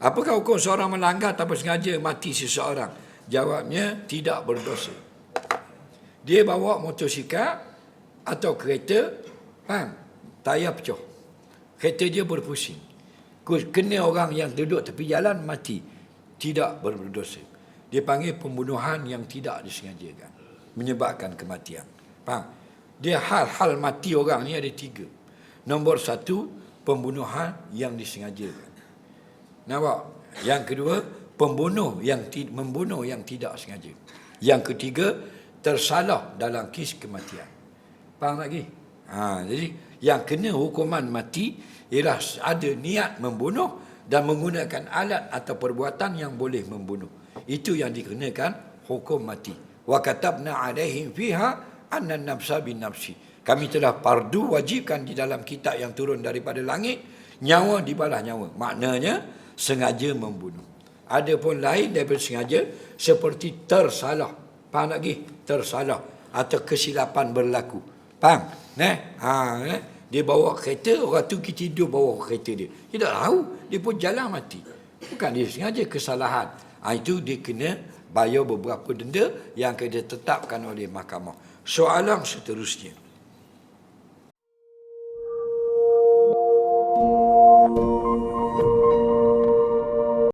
Apakah hukum seorang melanggar tanpa sengaja mati seseorang? Jawabnya tidak berdosa. Dia bawa motosikal atau kereta, faham? Tayar pecah. Kereta dia berpusing. Kena orang yang duduk tepi jalan mati. Tidak berdosa. Dia panggil pembunuhan yang tidak disengajakan. Menyebabkan kematian. Faham? Dia hal-hal mati orang ni ada tiga. Nombor satu, pembunuhan yang disengajakan. Nampak? Yang kedua, pembunuh yang membunuh yang tidak sengaja. Yang ketiga, tersalah dalam kes kematian. Faham lagi? Ha, jadi yang kena hukuman mati ialah ada niat membunuh dan menggunakan alat atau perbuatan yang boleh membunuh. Itu yang dikenakan hukum mati. Wa katabna alaihim fiha anna nafsa bin nafsi. Kami telah pardu wajibkan di dalam kitab yang turun daripada langit nyawa dibalas nyawa. Maknanya sengaja membunuh. Ada pun lain daripada sengaja seperti tersalah. Faham lagi? Tersalah atau kesilapan berlaku. Faham? Nah, ha, eh? Dia bawa kereta, orang tu kita tidur bawa kereta dia. Dia tak tahu, dia pun jalan mati. Bukan dia sengaja kesalahan. Ha, itu dia kena bayar beberapa denda yang kena ditetapkan oleh mahkamah. Soalan seterusnya.